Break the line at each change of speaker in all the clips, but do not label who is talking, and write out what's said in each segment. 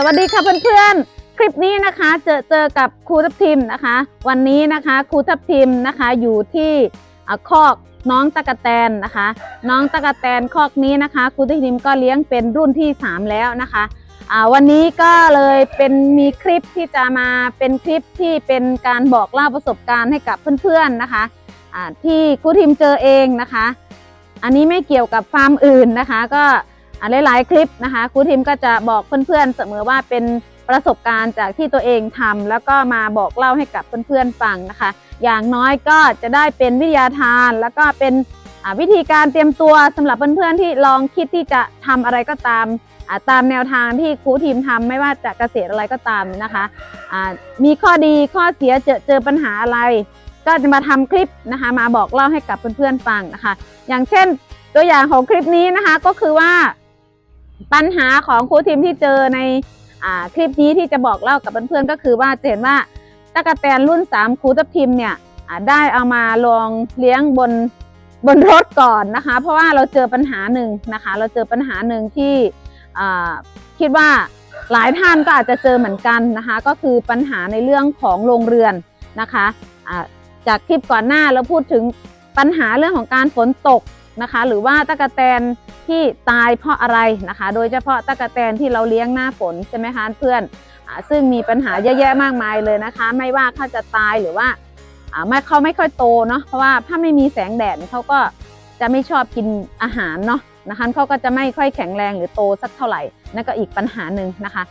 สวัสดีค่ะเพื่อนๆ คลิปนี้นะคะเจอเจอกับครูทับทิมนะคะ วันนี้นะคะครูทับทิมนะคะอยู่ที่อ่าคอกน้องตะกะแตนนะคะ น้องตะกะแตนคอกนี้นะคะครูทับทิมก็เลี้ยงเป็นรุ่นที่ 3 แล้วนะคะอ่าวันนี้ก็เลยเป็นมีคลิปที่จะมาเป็นคลิปที่เป็นการบอกเล่าประสบการณ์ให้กับเพื่อนๆนะคะอ่าที่ครูทิมเจอเองนะคะ อันนี้ไม่เกี่ยวกับฟาร์มอื่นนะคะ ก็ หลายๆ คลิปนะคะครูทิมก็จะบอกเพื่อนๆเสมอว่าเป็นประสบการณ์จากที่ตัวเองทำแล้วก็มาบอกเล่าให้กับเพื่อนๆฟังนะคะ อย่างน้อยก็จะได้เป็นวิทยาทาน แล้วก็เป็นวิธีการเตรียมตัวสำหรับเพื่อนๆที่ลองคิดที่จะทำอะไรก็ตามตามแนวทางที่ครูทีมทำไม่ว่าจะเกษตรอะไรก็ตามนะคะมีข้อดีข้อเสียเจอเจอปัญหาอะไร ก็จะมาทำคลิปนะคะมาบอกเล่าให้กับเพื่อนๆฟังนะคะ อย่างเช่นตัวอย่างของคลิปนี้นะคะก็คือว่า ปัญหาของครูทีมที่เจอในอคลิปนี้ที่จะบอกเล่ากับเพื่อนๆก็คือว่าจะเห็นว่าตะกะแตนรุ่น 3ครูทับทิมเนี่ยได้เอามาลองเลี้ยงบนบนรถก่อนนะคะ เพราะว่าเราเจอปัญหาหนึ่งนะคะ เราเจอปัญหาหนึ่งที่คิดว่าหลายท่านก็อาจจะเจอเหมือนกันนะคะ ก็คือปัญหาในเรื่องของโรงเรือนนะคะจากคลิปก่อนหน้าเราพูดถึงปัญหาเรื่องของการฝนตก นะคะ หรือว่าตะกะแตนที่ตายเพราะอะไรนะคะ โดยเฉพาะตะกะแตนที่เราเลี้ยงหน้าฝนใช่ไหมคะเพื่อนอซึ่งมีปัญหาเยอะแยะมากมายเลยนะคะ ไม่ว่าเขาจะตายหรือว่าไม่เขาไม่ค่อยโตเนาะเพราะว่าถ้าไม่มีแสงแดดเขาก็จะไม่ชอบกินอาหารเนาะนะคะเขาก็จะไม่ค่อยแข็งแรงหรือโตสักเท่าไหร่นั่นก็อีกปัญหาหนึ่งนะคะ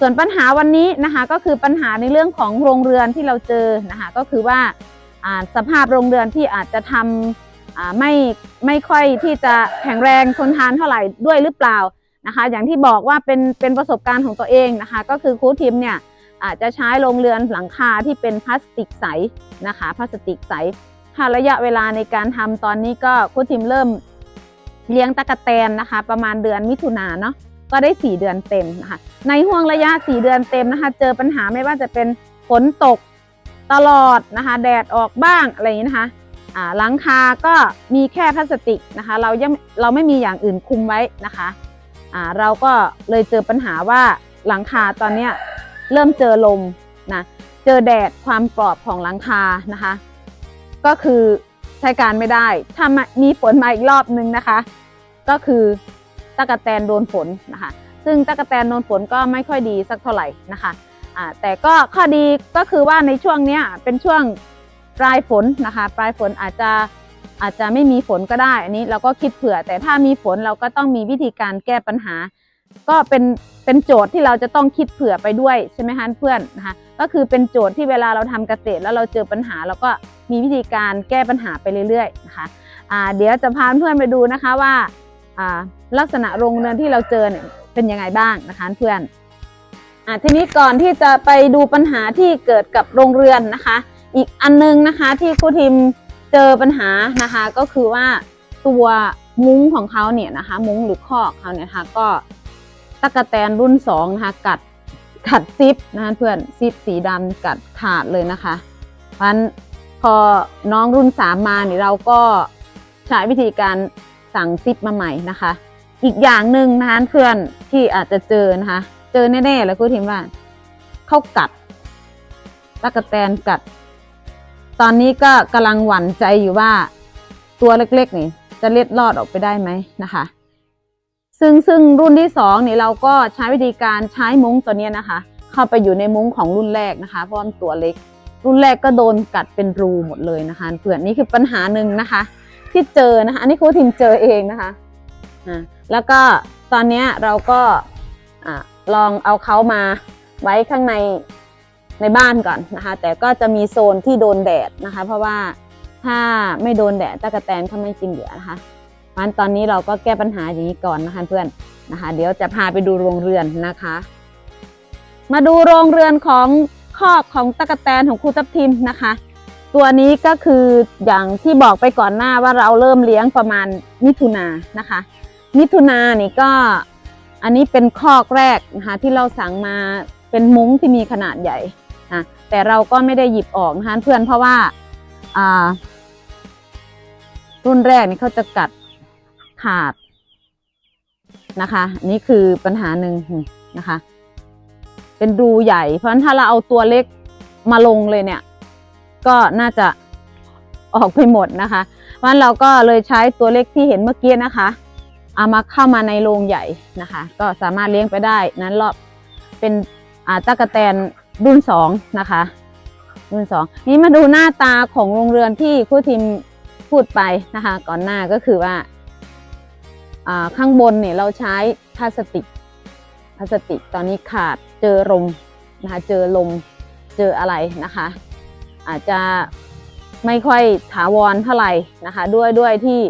ส่วนปัญหาวันนี้นะคะก็คือปัญหาในเรื่องของโรงเรือนที่เราเจอนะคะก็คือว่าสภาพโรงเรือนที่อาจจะทำอ่า ไม่ไม่ค่อยที่จะแข็งแรงทนทานเท่าไหร่ด้วยหรือเปล่านะคะ อย่างที่บอกว่าเป็นเป็นประสบการณ์ของตัวเองนะคะ ก็คือครูทิมเนี่ยอาจจะใช้โรงเรือนหลังคาที่เป็นพลาสติกใสนะคะพลาสติกใสถ้าระยะเวลาในการทำตอนนี้ก็ครูทิมเริ่มเลี้ยงตะกะแตนนะคะ ประมาณเดือนมิถุนาเนาะก็ได้ 4 เดือนเต็มนะคะ ในห่วงระยะ 4 เดือนเต็มนะคะ เจอปัญหาไม่ว่าจะเป็นฝนตกตลอดนะคะ แดดออกบ้างอะไรอย่างนี้นะคะ หลังคาก็มีแค่พลาสติกนะคะ เรายังเราไม่มีอย่างอื่นคุมไว้นะคะเราก็เลยเจอปัญหาว่าหลังคาตอนเนี้ยเริ่มเจอลมนะเจอแดดความกรอบของหลังคานะคะ ก็คือใช้การไม่ได้ถ้าม,มีฝนมาอีกรอบนึงนะคะ ก็คือตะกะแตนโดนฝนนะคะ ซึ่งตะกะแตนโดนฝนก็ไม่ค่อยดีสักเท่าไหร่นะคะแต่ก็ข้อดีก็คือว่าในช่วงเนี้ยเป็นช่วง ปลายฝนนะคะ ปลายฝนอาจจะอาจจะไม่มีฝนก็ได้ อันนี้เราก็คิดเผื่อ แต่ถ้ามีฝนเราก็ต้องมีวิธีการแก้ปัญหา ก็เป็นเป็นโจทย์ที่เราจะต้องคิดเผื่อไปด้วยใช่ไหมคะเพื่อนนะคะก็คือเป็นโจทย์ที่เวลาเราทำเกษตรแล้วเราเจอปัญหาเราก็มีวิธีการแก้ปัญหาไปเรื่อยๆนะคะอ่าเดี๋ยวจะพาเพื่อนไปดูนะคะว่าลักษณะโรงเรือนที่เราเจอเนี่ยเป็นยังไงบ้างนะคะเพื่อนอทีนี้ก่อนที่จะไปดูปัญหาที่เกิดกับโรงเรือนนะคะ อีกอันนึงนะคะที่ครูทิมเจอปัญหานะคะก็คือว่าตัวมุ้งของเขาเนี่ยนะคะ มุ้งหรือคอกเขาเนี่ยนะคะก็ตะกะแตนรุ่นสองนะคะกัดกัดซิปนะคะเพื่อนซิปสีดำกัดขาดเลยนะคะเพราะนั้นพอน้องรุ่นสามมาเนี่ยเราก็ใช้วิธีการสั่งซิปมาใหม่นะคะ อีกอย่างหนึ่งนะคะเพื่อนที่อาจจะเจอนะคะ เจอแน่ๆแล้วครูทิมว่าเขากัดตะกะแตนกัด ตอนนี้ก็กำลังหวั่นใจอยู่ว่าตัวเล็กๆนี่ จะเล็ดลอดออกไปได้ไหมนะคะ ซึ่งซึ่งรุ่นที่สองนี่เราก็ใช้วิธีการใช้มุ้งตัวนี้นะคะ เข้าไปอยู่ในมุ้งของรุ่นแรกนะคะ เพราะมันตัวเล็ก รุ่นแรกก็โดนกัดเป็นรูหมดเลยนะคะเพื่อนนี่คือปัญหาหนึ่งนะคะ ที่เจอนะคะ อันนี้ครูทิมเจอเองนะคะอ่าแล้วก็ตอนนี้เราก็อ่าลองเอาเขามาไว้ข้างใน ในบ้านก่อนนะคะ แต่ก็จะมีโซนที่โดนแดดนะคะ เพราะว่าถ้าไม่โดนแดดตะกะแตนเขาไม่กินเหลือนะคะมันตอนนี้เราก็แก้ปัญหาอย่างนี้ก่อนนะคะเพื่อนนะคะ เดี๋ยวจะพาไปดูโรงเรือนนะคะ มาดูโรงเรือนของคอกของตะกะแตนของครูทับทิมนะคะ ตัวนี้ก็คืออย่างที่บอกไปก่อนหน้าว่าเราเริ่มเลี้ยงประมาณมิถุนานะคะ มิถุนานี่ก็อันนี้เป็นคอกแรกนะคะที่เราสั่งมาเป็นมุ้งที่มีขนาดใหญ่ นะแต่เราก็ไม่ได้หยิบออกนะคะเพื่อนเพราะว่าอ่า รุ่นแรกนี่เขาจะกัดขาดนะคะ นี่คือปัญหาหนึ่งนะคะ เป็นรูใหญ่ เพราะฉะนั้นถ้าเราเอาตัวเล็กมาลงเลยเนี่ย ก็น่าจะออกไปหมดนะคะเพราะฉะนั้นเราก็เลยใช้ตัวเล็กที่เห็นเมื่อกี้นะคะเอามาเข้ามาในโรงใหญ่นะคะ ก็สามารถเลี้ยงไปได้นั้นรอบเป็นตะกะแตน รุ่นสองนะคะ รุ่นสองนี่มาดูหน้าตาของโรงเรือนที่ครูทิมพูดไปนะคะ ก่อนหน้าก็คือว่าข้างบนเนี่ยเราใช้พลาสติกพลาสติกตอนนี้ขาดเจอลมนะคะเจอลมเจออะไรนะคะ อาจจะไม่ค่อยถาวรเท่าไหร่นะคะ ด้วยด้วยที่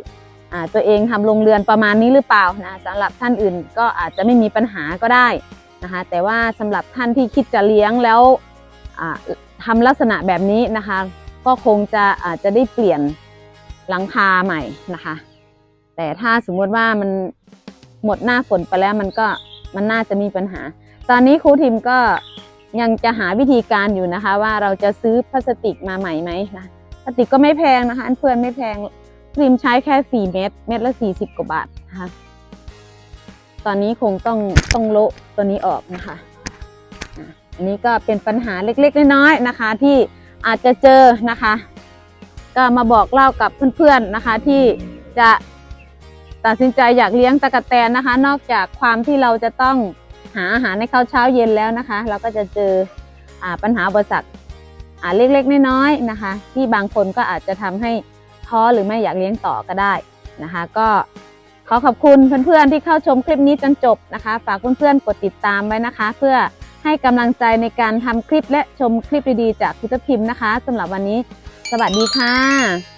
ตัวเองทำโรงเรือนประมาณนี้หรือเปล่านะสำหรับท่านอื่นก็อาจจะไม่มีปัญหาก็ได้ นะคะ แต่ว่าสำหรับท่านที่คิดจะเลี้ยงแล้วอ่าทำลักษณะแบบนี้นะคะ ก็คงจะอาจจะได้เปลี่ยนหลังคาใหม่นะคะ แต่ถ้าสมมติว่ามันหมดหน้าฝนไปแล้วมันก็มันน่าจะมีปัญหา ตอนนี้ครูทิมก็ยังจะหาวิธีการอยู่นะคะ ว่าเราจะซื้อพลาสติกมาใหม่ไหมนะพลาสติกก็ไม่แพงนะคะ อันเพื่อนไม่แพงครูทิมใช้แค่ 4 เม็ดเม็ดละ 40 กว่าบาทนะคะ ตอนนี้คงต้องต้องโละตัวนี้ออกนะคะอันนี้ก็เป็นปัญหาเล็กๆน้อยๆนะคะ ที่อาจจะเจอนะคะ ก็มาบอกเล่ากับเพื่อนๆนะคะ ที่จะตัดสินใจอยากเลี้ยงตะกะแตนนะคะ นอกจากความที่เราจะต้องหาอาหารในข้าวเช้าเย็นแล้วนะคะ เราก็จะเจออปัญหาอุปสรรคอ่าเล็กๆน้อยๆนะคะ ที่บางคนก็อาจจะทำให้ท้อหรือไม่อยากเลี้ยงต่อก็ได้นะคะ ก็ ขอขอบคุณเพื่อนๆที่เข้าชมคลิปนี้จนจบนะคะ ฝากเพื่อนๆกดติดตามไว้นะคะ เพื่อให้กำลังใจในการทำคลิปและชมคลิปดีๆจากคุณพิมพ์นะคะสำหรับวันนี้ สวัสดีค่ะ